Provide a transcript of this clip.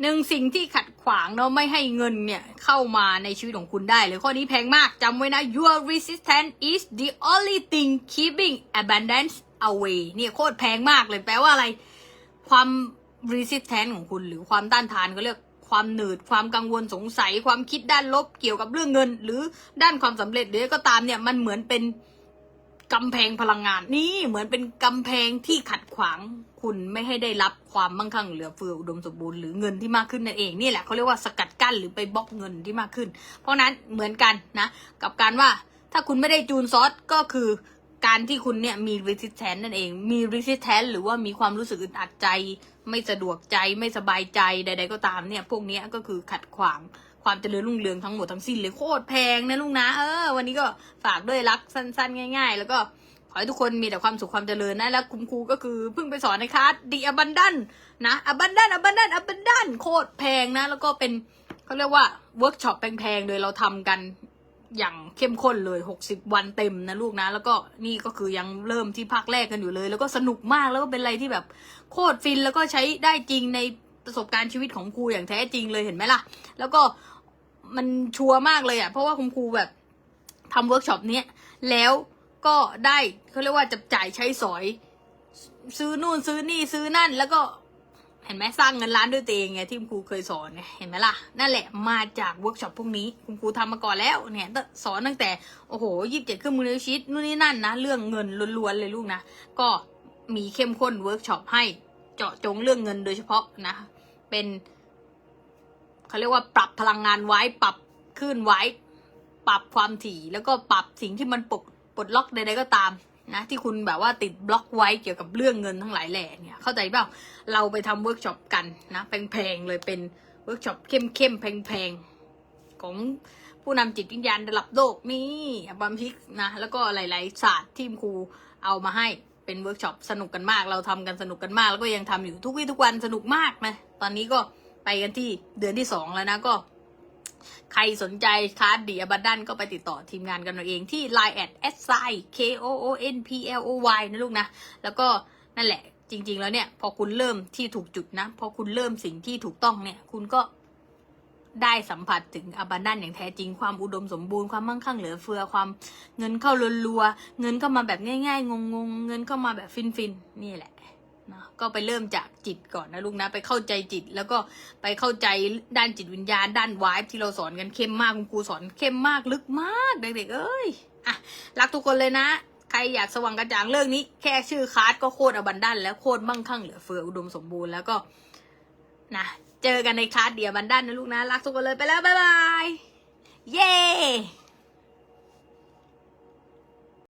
หนึ่งสิ่งที่ขัดขวางเนาะไม่ให้เงินเนี่ย เข้ามาในชีวิตของคุณได้เลยข้อนี้แพงมากจำไว้นะ your resistance is the only thing keeping abundance away เนี่ยโคตรแพงมากเลยแปลว่าอะไร ความ resistance ของคุณ หรือความต้านทานก็เรียกความหนืดความกังวลสงสัยความคิดด้านลบเกี่ยวกับเรื่องเงิน หรือด้านความสำเร็จหรือก็ตามเนี่ยมันเหมือนเป็น กำแพงพลังงานนี่เหมือนเป็นกำแพงที่ขัดขวางคุณไม่ให้ได้รับความมั่งคั่งเหลือเฟืออุดมสมบูรณ์หรือเงินที่มากขึ้นนั่นเองนี่แหละเขาเรียกว่าสกัดกั้นหรือไปบล็อกเงินที่มากขึ้น เพราะนั้นเหมือนกันนะกับการว่าถ้าคุณไม่ได้จูนซอสก็คือการที่คุณเนี่ยมี resistance นั่นเอง มี resistance หรือว่ามีความรู้สึกอึดอัดใจ ไม่สะดวกใจไม่สบายใจใด ๆ ก็ตามเนี่ย พวกนี้ก็คือขัดขวาง ความเจริญรุ่งเรืองทั้งหมดทั้งสิ้นเลยโคตรแพงนะลุงนะเออวันนี้ก็ฝากด้วยรักสั้นๆ ง่าย ๆ แล้วก็ขอให้ทุกคนมีแต่ความสุขความเจริญนะ แล้วคุณครูก็คือเพิ่งไปสอนในคลาสดีอบันดันนะอบันดันอบันดันอบันดันโคตรแพงนะ แล้วก็เป็นเขาเรียกว่าเวิร์กช็อปแพงๆเลยเราทำกันอย่างเข้มข้นเลย 60 วันเต็มนะลูกนะ แล้วก็นี่ก็คือยังเริ่มที่ภาคแรกกันอยู่เลย แล้วก็สนุกมากแล้วก็เป็นอะไรที่แบบโคตรฟินแล้วก็ใช้ได้จริงในประสบการณ์ชีวิตของครูอย่างแท้จริงเลยเห็นไหมล่ะ แล้วก็ มันชัวร์มากเลยอะ่ะ เพราะว่าคุณครูแบบทำเวิร์กช็อปเนี้ยแล้วก็ได้เขาเรียกว่าจับจ่ายใช้สอย ซื้อนู่นซื้อนี่ซื้อนั่น แล้วก็เห็นไหมสร้างเงินล้านด้วยตัวเองไงที่คุณครูเคยสอนไงเห็นไหมล่ะ นั่นแหละมาจากเวิร์กช็อปพวกนี้ คุณครูทำมาก่อนแล้วเนี่ยสอนตั้งแต่โอ้โหยี่สิบเจ็ดเครื่องมือในชีวิตนู่นนี่นั่นนะ เรื่องเงินล้วนๆเลยลูกนะ ก็มีเข้มข้นเวิร์กช็อปให้เจาะจงเรื่องเงินโดยเฉพาะนะ เป็น เขาเรียกว่าปรับพลังงานไว้ ปรับคลื่นไว้ ปรับความถี่ แล้วก็ปรับสิ่งที่มันปลดปลดล็อกใดๆก็ตามนะที่คุณแบบว่าติดบล็อกไว้เกี่ยวกับเรื่องเงินทั้งหลายแหล่เนี่ยเข้าใจเปล่าเราไปทำเวิร์กช็อปกันนะแพงๆเลยเป็นเวิร์กช็อปเข้มๆแพงๆของผู้นำจิตวิญญาณระดับโลกนี่บัมพิกนะแล้วก็หลายๆศาสตร์ที่ครูเอามาให้เป็นเวิร์กช็อปสนุกกันมาก เราทำกันสนุกกันมาก แล้วก็ยังทำอยู่ทุกวี่ทุกวันสนุกมากนะตอนนี้ก็ ไปกันที่เดือนที่สองแล้วนะก็ ใครสนใจคลาสดีอบันดันก็ไปติดต่อทีมงานกันเอาเองที่ Line แอด s i k o o n p l o y นะลูกนะ แล้วก็นั่นแหละ จริง ๆ แล้วเนี่ย พอคุณเริ่มที่ถูกจุดนะ พอคุณเริ่มสิ่งที่ถูกต้องเนี่ย คุณก็ได้สัมผัสถึงอบันดันอย่างแท้จริงความอุดมสมบูรณ์ความมั่งคั่งเหลือเฟือความเงินเข้ารัวๆเงินเข้ามาแบบง่าย ๆ งงๆ เงินเข้ามาแบบฟินๆนี่แหละ นะก็ไปเริ่มจากจิตก่อนนะลูกนะ ไปเข้าใจจิต แล้วก็ไปเข้าใจด้านจิตวิญญาณ ด้านวายที่เราสอนกันเข้มมากคุณครูสอนเข้มมากลึกมากเด็กๆเอ้ยอะรักทุกคนเลยนะ ใครอยากสว่างกระจ่างเรื่องนี้ แค่ชื่อคลาสก็โคตรอบันดันแล้วโคตรมั่งคั่งเหลือเฟืออุดมสมบูรณ์แล้วก็นะเจอกันในคลาสเดียบันดันนะลูกนะรักทุกคนเลยไปแล้วบ๊ายบายเย้